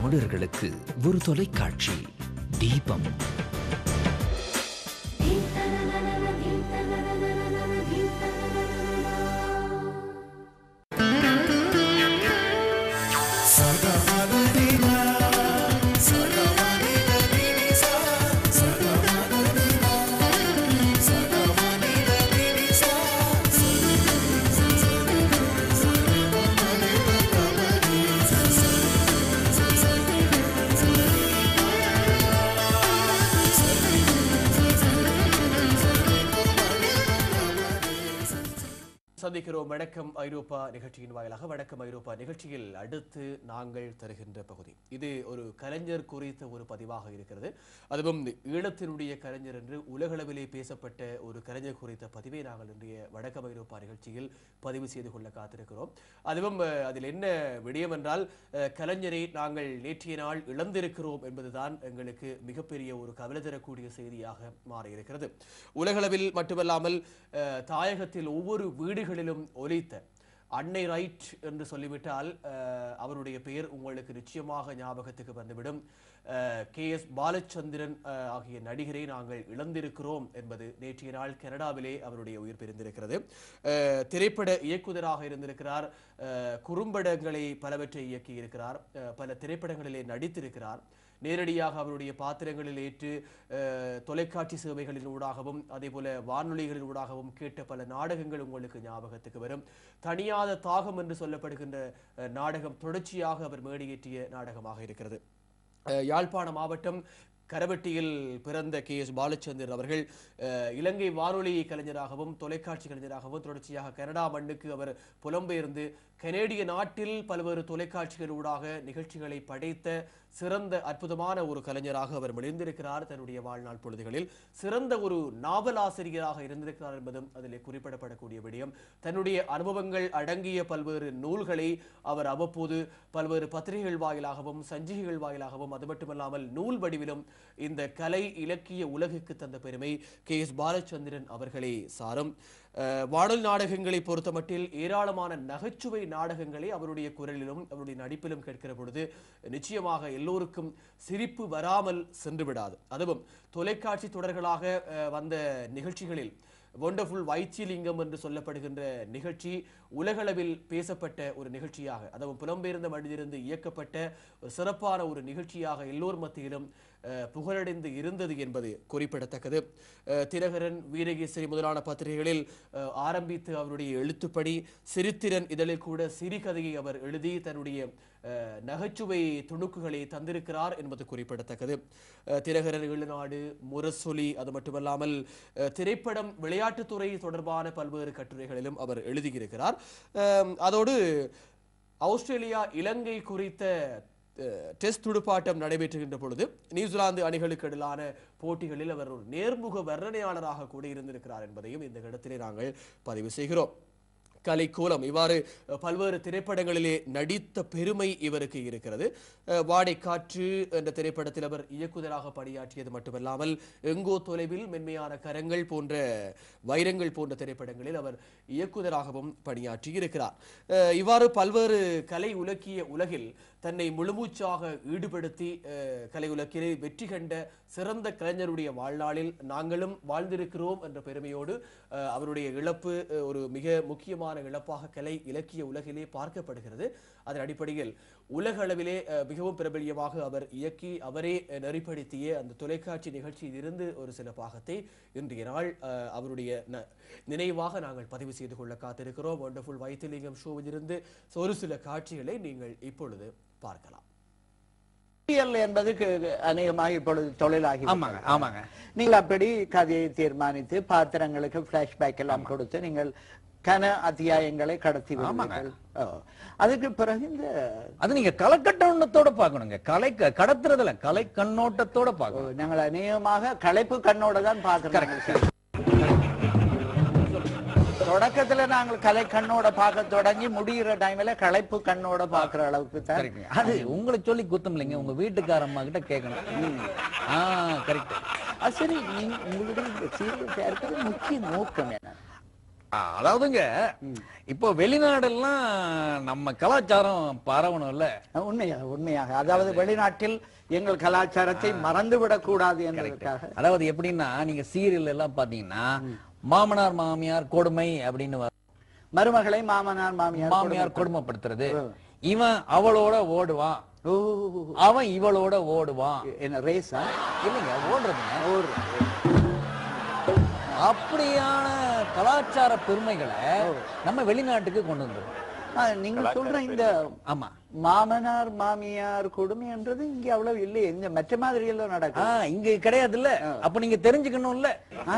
தமிழர்களுக்கு ஒரு தொலைக்காட்சி. தீபம். சந்திக்கிறோம். வணக்கம். ஐரோப்பா நிகழ்ச்சியின் வாயிலாக வணக்கம். ஐரோப்பா நிகழ்ச்சியில் அடுத்து நாங்கள் தருகின்ற பகுதி. இது ஒரு கலைஞர் குறித்த ஒரு பதிவாக இருக்கிறது. அதுவும் ஈழத்தினுடைய கலைஞர் என்று உலகளவிலே பேசப்பட்ட ஒரு கலைஞர் குறித்த பதிவை நாங்கள் இன்றைய வணக்கம் ஐரோப்பா நிகழ்ச்சியில் பதிவு செய்து கொள்ள காத்திருக்கிறோம். அதுவும் அதில் என்ன விடயம் என்றால் கலைஞரை நாங்கள் நேற்றைய நாள் இழந்திருக்கிறோம் என்பதுதான் எங்களுக்கு மிகப்பெரிய ஒரு கவலை தரக்கூடிய செய்தியாக மாறியிருக்கிறது. உலகளவில் மட்டுமல்லாமல் தாயகத்தில் ஒவ்வொரு வீடுகளில் வீடுகளிலும் ஒலித்த அன்னை ரைட் என்று சொல்லிவிட்டால் அவருடைய பெயர் உங்களுக்கு நிச்சயமாக ஞாபகத்துக்கு வந்துவிடும். கே. எஸ். பாலச்சந்திரன் ஆகிய நடிகரை நாங்கள் இழந்திருக்கிறோம் என்பது நேற்றைய நாள் கனடாவிலே அவருடைய உயிர் பிரிந்திருக்கிறது. திரைப்பட இயக்குதராக இருந்திருக்கிறார். குறும்படங்களை பலவற்றை இயக்கியிருக்கிறார். பல திரைப்படங்களிலே நடித்திருக்கிறார். நேரடியாக அவருடைய பாத்திரங்களில் ஏற்று தொலைக்காட்சி சேவைகளின் ஊடாகவும் அதே போல வானொலிகளின் ஊடாகவும் கேட்ட பல நாடகங்கள் உங்களுக்கு ஞாபகத்துக்கு வரும். தனியாத தாகம் என்று சொல்லப்படுகின்ற நாடகம் தொடர்ச்சியாக அவர் மேடையேற்றிய நாடகமாக இருக்கிறது. அஹ், யாழ்ப்பாண மாவட்டம் கரவெட்டியில் பிறந்த கே. எஸ். பாலச்சந்தர் அவர்கள் இலங்கை வானொலி கலைஞராகவும் தொலைக்காட்சி கலைஞராகவும் தொடர்ச்சியாக கனடா மண்ணுக்கு அவர் புலம்பெயர்ந்து கனேடிய நாட்டில் பல்வேறு தொலைக்காட்சிகள் ஊடாக நிகழ்ச்சிகளை படைத்த சிறந்த அற்புதமான ஒரு கலைஞராக அவர் மிளிர்ந்திருக்கிறார் தன்னுடைய வாழ்நாள் பொழுதுகளில். சிறந்த ஒரு நாவலாசிரியராக இருந்திருக்கிறார் என்பதும் அதில் குறிப்பிடப்படக்கூடிய விடயம். தன்னுடைய அனுபவங்கள் அடங்கிய பல்வேறு நூல்களை அவர் அவ்வப்போது பல்வேறு பத்திரிகைகள் வாயிலாகவும் சஞ்சிகைகள் வாயிலாகவும் அது மட்டுமல்லாமல் நூல் வடிவிலும் இந்த கலை இலக்கிய உலகுக்கு தந்த பெருமை கே எஸ் பாலச்சந்திரன் அவர்களே சாரும். வானொலி நாடகங்களை பொறுத்தமட்டில் ஏராளமான நகைச்சுவை நாடகங்களை அவருடைய குரலிலும் அவருடைய நடிப்பிலும் கேட்கிற பொழுது நிச்சயமாக எல்லோருக்கும் சிரிப்பு வராமல் சென்று விடாது அதுவும் தொலைக்காட்சி தொடர்களாக வந்த நிகழ்ச்சிகளில் ஒண்டர்ஃபுல் வைச்சிலிங்கம் என்று சொல்லப்படுகின்ற நிகழ்ச்சி உலகளவில் பேசப்பட்ட ஒரு நிகழ்ச்சியாக அதுவும் புலம்பெயர்ந்த மனிதிருந்து இயக்கப்பட்ட ஒரு சிறப்பான ஒரு நிகழ்ச்சியாக எல்லோர் மத்தியிலும் புகழடைந்து இருந்தது என்பது குறிப்பிடத்தக்கது. திலகரன் வீரகேசரி முதலான பத்திரிகைகளில் ஆரம்பித்து அவருடைய எழுத்துப்படி சிரித்திரன் இதழில் கூட சிறுகதையை அவர் எழுதி தன்னுடைய நகைச்சுவை துணுக்குகளை தந்திருக்கிறார் என்பது குறிப்பிடத்தக்கது. அஹ், எழுநாடு முரசொலி அது மட்டுமல்லாமல் திரைப்படம் விளையாட்டுத்துறை தொடர்பான பல்வேறு கட்டுரைகளிலும் அவர் எழுதியிருக்கிறார். அதோடு ஆஸ்திரேலியா இலங்கை குறித்த டெஸ்ட் துடுப்பாட்டம் நடைபெற்றுகின்ற பொழுது நியூசிலாந்து அணிகளுக்கு இடையிலான போட்டிகளில் அவர் ஒரு நேர்முக வர்ணனையாளராக கூட இருந்திருக்கிறார் என்பதையும் இந்த இடத்திலே நாங்கள் பதிவு செய்கிறோம். கலைக்கோலம் இவ்வாறு பல்வேறு திரைப்படங்களிலே நடித்த பெருமை இவருக்கு இருக்கிறது. வாடைக்காற்று வாடை காற்று என்ற திரைப்படத்தில் அவர் இயக்குதராக பணியாற்றியது மட்டுமல்லாமல் எங்கோ தொலைவில் மென்மையான கரங்கள் போன்ற வைரங்கள் போன்ற திரைப்படங்களில் அவர் இயக்குதராகவும் பணியாற்றி இருக்கிறார் இவ்வாறு பல்வேறு கலை உலக்கிய உலகில் தன்னை முழுமூச்சாக ஈடுபடுத்தி அஹ், கலை உலகிலே வெற்றி கண்ட சிறந்த கலைஞருடைய வாழ்நாளில் நாங்களும் வாழ்ந்திருக்கிறோம் என்ற பெருமையோடு அவருடைய இழப்பு ஒரு மிக முக்கியமான இழப்பாக கலை இலக்கிய உலகிலே பார்க்கப்படுகிறது. அதன் அடிப்படையில் உலக அளவிலே மிகவும் பிரபல்யமாக அவர் இயக்கி அவரே நெறிப்படுத்திய அந்த தொலைக்காட்சி நிகழ்ச்சியில் இருந்து ஒரு சில பாகத்தை இன்றைய நாள் அவருடைய ந- நினைவாக நாங்கள் பதிவு செய்து கொள்ள காத்திருக்கிறோம். ஒண்டர்ஃபுல் வைத்திலிங்கம் ஷோவிலிருந்து ஒரு சில காட்சிகளை நீங்கள் இப்பொழுது பார்க்கலாம். என்பது அநேகமாக இப்பொழுது தொழிலாகி ஆமாங்க. ஆமாங்க. நீங்கள் அப்படி கதையை தீர்மானித்து பாத்திரங்களுக்கு பிளாஷ்பேக் எல்லாம் கொடுத்து நீங்கள் கன அத்தியாயங்களை கடத்தி. அதுக்கு பிறகு இந்த அது நீங்க கலைக்கட்டணத்தோட பார்க்கணுங்க. கலை கடத்துறதுல கலை கண்ணோட்டத்தோட பார்க்கணும். நாங்கள் அநேகமாக களைப்பு கண்ணோட தான் பார்க்கிறோம். தொடக்கத்துல நாங்கள் கலை கண்ணோட பார்க்க தொடங்கி முடிகிற டைம்ல களைப்பு கண்ணோட பார்க்கிற அளவுக்கு தான். அது உங்களை சொல்லி குத்தம் இல்லைங்க. உங்க வீட்டுக்காரம்மா கிட்ட கேட்கணும் ஆ கரெக்ட் அது சரி நீங்க உங்களுடைய இந்த சீரியஸா இருக்கிறது முக்கிய நோக்கம் என்ன? அதாவதுங்க இப்போ வெளிநாடெல்லாம் நம்ம கலாச்சாரம் பரவணும்ல. உண்மையாக உண்மையாக. அதாவது வெளிநாட்டில் எங்கள் கலாச்சாரத்தை மறந்துவிடக் கூடாது என்பதற்காக. அதாவது எப்படின்னா நீங்க சீரியல் எல்லாம் பாத்தீங்கன்னா மாமனார் மாமியார் கொடுமை அப்படின்னு. மருமகளை மாமனார் மாமியார் மாமியார் கொடுமைப்படுத்துறது. இவன் அவளோட ஓடுவான் ஓ. அவன் இவளோட ஓடுவான் என்ன ரேஸா இல்லைங்க ஓடுறதுங்க அப்படியான கலாச்சார பெருமைகளை நம்ம வெளிநாட்டுக்கு கொண்டு வந்துடும் நீங்க சொல்ற இந்த ஆமா. மாமனார் மாமியார் கொடுமை என்றது இங்க அவ்வளவு இல்லையே. இந்த மற்ற மாதிரி எல்லாம் ஆ, நடக்கும் இங்க கிடையாதுல்ல. அப்ப நீங்க தெரிஞ்சுக்கணும்ல. ஆ,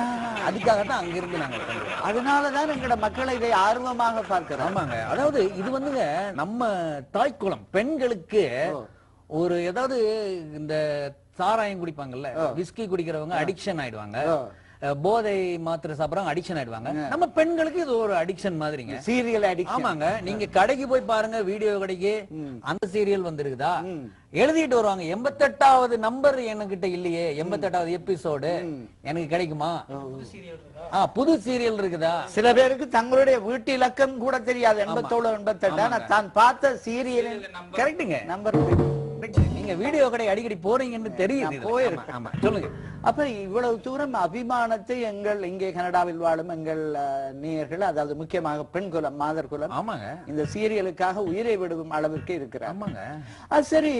அதுக்காகத்தான் அங்க இருந்து நாங்க. அதனாலதான் எங்கட மக்களை இதை ஆர்வமாக பார்க்கிறோம். ஆமாங்க. அதாவது இது வந்துங்க நம்ம தாய்க்குளம் பெண்களுக்கு ஒரு ஏதாவது இந்த சாராயம் குடிப்பாங்கல்ல விஸ்கி குடிக்கிறவங்க அடிக்ஷன் ஆயிடுவாங்க. போதை மாத்திரை சாப்பிடுறவங்க அடிக்ஷன் ஆயிடுவாங்க. நம்ம பெண்களுக்கு இது ஒரு அடிக்ஷன் மாதிரிங்க. சீரியல் அடிக்ஷன் ஆமாங்க. நீங்க கடைக்கு போய் பாருங்க வீடியோ கடைக்கு. அந்த சீரியல் வந்திருக்குதா? எழுதிட்டு வருவாங்க. எண்பத்தெட்டாவது நம்பர் என்கிட்ட இல்லையே. எண்பத்தெட்டாவது எபிசோடு எனக்கு கிடைக்குமா? ஆ. புது சீரியல் இருக்குதா? சில பேருக்கு தங்களுடைய வீட்டு இலக்கம் கூட தெரியாது. எண்பத்தோழு எண்பத்தெட்டு. ஆனா தான் பார்த்த சீரியலின் கரெக்ட்டுங்க நம்பர் நீங்க வீடியோ கடை அடிக்கடி போறீங்கன்னு தெரியுது. இதுல. போயிருக்கேன். சொல்லுங்க. அப்ப இவ்வளவு தூரம் அபிமானத்தை எங்கள் இங்கே கனடாவில் வாழும் எங்கள் நேயர்கள் அதாவது முக்கியமாக பெண் குலம் மாதர் குலம் ஆமாங்க. இந்த சீரியலுக்காக உயிரை விடுவும் அளவிற்கு இருக்கிறார். ஆமாங்க. அது சரி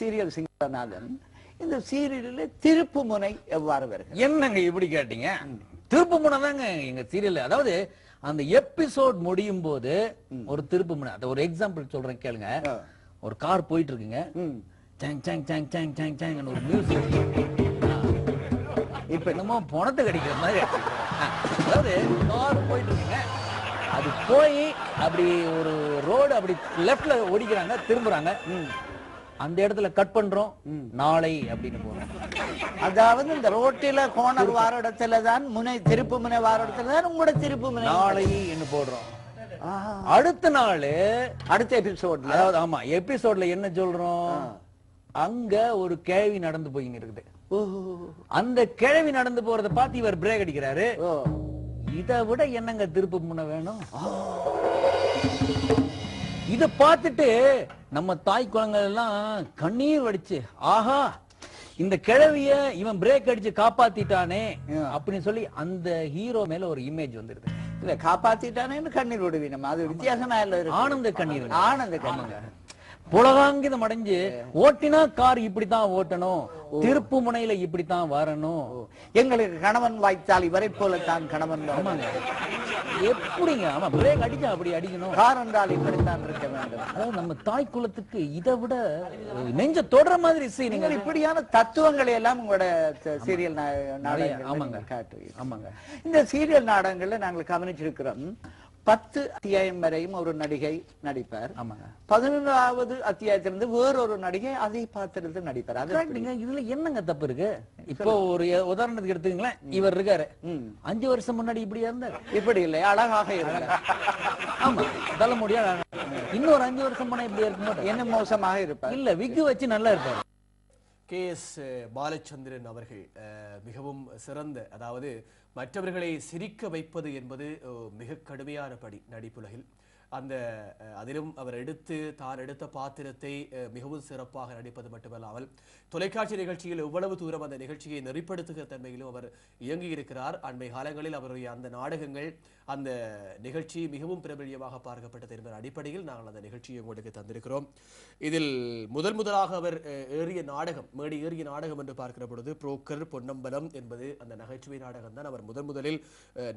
சீரியல் சிங்கநாதன் இந்த சீரியலில் திருப்பு முனை எவ்வாறு வருகிறது? என்னங்க இப்படி கேட்டீங்க? திருப்பு முனை தாங்க எங்க சீரியல். அதாவது அந்த எபிசோட் முடியும் போது ஒரு திருப்பு முனை. அது ஒரு எக்ஸாம்பிள் சொல்றேன் கேளுங்க. ஒரு கார் போயிட்டு இருக்குங்க song song song song song சாங்னு ஒரு மியூசிக் இப்ப என்னமோ பணத்தை கடிக்கிற மாதிரி அதாவது கார் போயிட்டு இருக்குங்க அது போய் அப்படி ஒரு ரோடு அப்படி லெஃப்ட்ல ஓடிக்கிறாங்க திரும்புறாங்க. அந்த இடத்துல கட் பண்றோம். நாளை அப்படின்னு போறோம். அதாவது இந்த ரோட்டில கோணர் வார இடத்துல தான் முனை திருப்பு முனை வார இடத்துல தான் உங்களோட திருப்பு முனை. நாளை என்ன போடுறோம். அடுத்த நாள் அடுத்த எபிசோட்ல அதாவது ஆமா எபிசோட்ல என்ன சொல்றோம்? அங்க ஒரு கேள்வி நடந்து போயின்னு இருக்குது அந்த கிழவி நடந்து போறத பார்த்து இவர் பிரேக் அடிக்கிறாரு. இதை விட என்னங்க திருப்பு முன்ன வேணும்? இத பார்த்துட்டு நம்ம தாய் குழந்தைகள் எல்லாம் கண்ணீர் வடிச்சு ஆஹா இந்த கிழவிய இவன் பிரேக் அடிச்சு காப்பாத்திட்டானே அப்படின்னு சொல்லி அந்த ஹீரோ மேல ஒரு இமேஜ் வந்துருது. இல்ல காப்பாத்திட்டானேன்னு கண்ணீர் விடுவீனம் அது வித்தியாசமா இல்ல ஆனந்த கண்ணீர். ஆனந்த கண்ணீர். புலகாங்கிதம் அடைஞ்சு ஓட்டினா கார் இப்படித்தான் ஓட்டணும் திருப்பு முனையில இப்படித்தான் வரணும். எங்களுக்கு கணவன் வாய்த்தால் இவரை போலத்தான் கணவன். ஆமாங்க. எப்படிங்க? ஆமா பிரேக் அடிச்சா அப்படி அடிக்கணும். கார் என்றால் இப்படித்தான் இருக்க வேண்டும். அதாவது நம்ம தாய் குலத்துக்கு இதை விட நெஞ்ச தொடர மாதிரி நீங்கள் இப்படியான தத்துவங்களை எல்லாம் உங்களோட சீரியல் ஆமாங்க. நாடகங்கள் காட்டுவீங்க. ஆமாங்க. இந்த சீரியல் நாடகங்கள்ல நாங்கள் கவனிச்சிருக்கிறோம். பத்து அத்தியாயம் வரையும் ஒரு நடிகை நடிப்பார். பதினொன்றாவது அத்தியாயத்திலிருந்து வேறொரு நடிகை அதே பாத்திரத்தில் நடிப்பார். அது இதுல என்னங்க தப்பு இருக்கு? இப்போ ஒரு உதாரணத்துக்கு எடுத்துங்களேன் இவர் இருக்காரு. அஞ்சு வருஷம் முன்னாடி இப்படியா இருந்தாரு? இப்படி இல்லை. அழகாக இருந்தார். ஆமா. தலைமுடியா இன்னொரு அஞ்சு வருஷம் போனா இப்படி இருக்க மாட்டார் என்ன மோசமாக இருப்பார்? இல்ல விக்கு வச்சு நல்லா இருப்பாரு. கே எஸ் பாலச்சந்திரன் அவர்கள் மிகவும் சிறந்த அதாவது மற்றவர்களை சிரிக்க வைப்பது என்பது மிக கடுமையான படி நடிப்புலகில். அந்த அதிலும் அவர் எடுத்து தான் எடுத்த பாத்திரத்தை மிகவும் சிறப்பாக நடிப்பது மட்டுமல்லாமல் தொலைக்காட்சி நிகழ்ச்சியில் எவ்வளவு தூரம் அந்த நிகழ்ச்சியை நெறிப்படுத்துகிற தன்மையிலும் அவர் இயங்கியிருக்கிறார். அண்மை காலங்களில் அவருடைய அந்த நாடகங்கள் அந்த நிகழ்ச்சி மிகவும் பிரபல்யமாக பார்க்கப்பட்டது என்பதன் அடிப்படையில் நாங்கள் அந்த நிகழ்ச்சியை உங்களுக்கு தந்திருக்கிறோம். இதில் முதல் முதலாக அவர் ஏறிய நாடகம் மேடி ஏறிய நாடகம் என்று பார்க்கிற பொழுது புரோக்கர் பொன்னம்பலம் என்பது அந்த நகைச்சுவை நாடகம் தான் அவர் முதன் முதலில்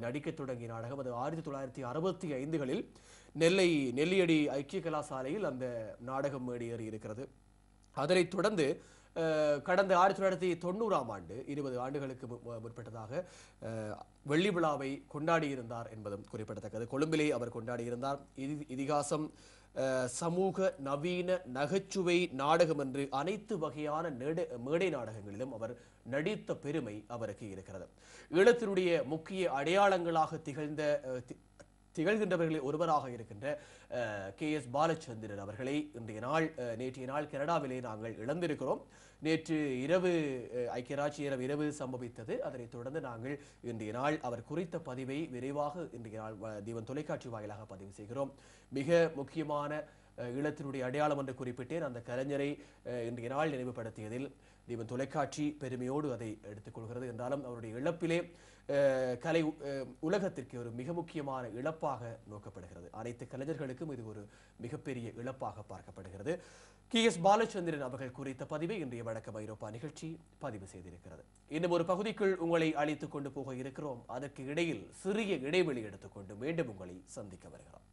நடிக்கத் தொடங்கிய நாடகம். அது ஆயிரத்தி தொள்ளாயிரத்தி அறுபத்தி ஐந்துகளில் நெல்லை நெல்லியடி ஐக்கிய கலாசாலையில் அந்த நாடகம் மேடையேறி இருக்கிறது. அதனைத் தொடர்ந்து கடந்த ஆயிரத்தி தொள்ளாயிரத்தி தொண்ணூறாம் ஆண்டு இருபது ஆண்டுகளுக்கு முற்பட்டதாக வெள்ளி விழாவை கொண்டாடியிருந்தார் என்பதும் குறிப்பிடத்தக்கது. கொழும்பிலே அவர் கொண்டாடியிருந்தார். இதிகாசம் சமூக நவீன நகைச்சுவை நாடகம் என்று அனைத்து வகையான நேட- மேடை நாடகங்களிலும் அவர் நடித்த பெருமை அவருக்கு இருக்கிறது. ஈழத்தினுடைய முக்கிய அடையாளங்களாக திகழ்ந்த திகழ்கின்றவர்களில் ஒருவராக இருக்கின்ற கே எஸ் பாலச்சந்திரன் அவர்களை இன்றைய நாள் அஹ், நேற்றைய நாள் கனடாவிலே நாங்கள் இழந்திருக்கிறோம். நேற்று இரவு ஐக்கிய ராஜ்ய இரவு இரவு சம்பவித்தது. அதனைத் தொடர்ந்து நாங்கள் இன்றைய நாள் அவர் குறித்த பதிவை விரைவாக இன்றைய நாள் தீவன் தொலைக்காட்சி வாயிலாக பதிவு செய்கிறோம். மிக முக்கியமான ஈழத்தினுடைய அடையாளம் என்று குறிப்பிட்டேன். அந்த கலைஞரை இன்றைய நாள் நினைவுபடுத்தியதில் தீபன் தொலைக்காட்சி பெருமையோடு அதை எடுத்துக்கொள்கிறது என்றாலும் அவருடைய இழப்பிலே கலை உலகத்திற்கு ஒரு மிக முக்கியமான இழப்பாக நோக்கப்படுகிறது. அனைத்து கலைஞர்களுக்கும் இது ஒரு மிகப்பெரிய இழப்பாக பார்க்கப்படுகிறது. கே. எஸ். பாலச்சந்திரன் அவர்கள் குறித்த பதிவை இன்றைய வழக்கம் ஐரோப்பா நிகழ்ச்சி பதிவு செய்திருக்கிறது. இன்னும் ஒரு பகுதிக்குள் உங்களை அழைத்துக் கொண்டு போக இருக்கிறோம். அதற்கு இடையில் சிறிய இடைவெளி எடுத்துக்கொண்டு மீண்டும் உங்களை சந்திக்க வருகிறோம்.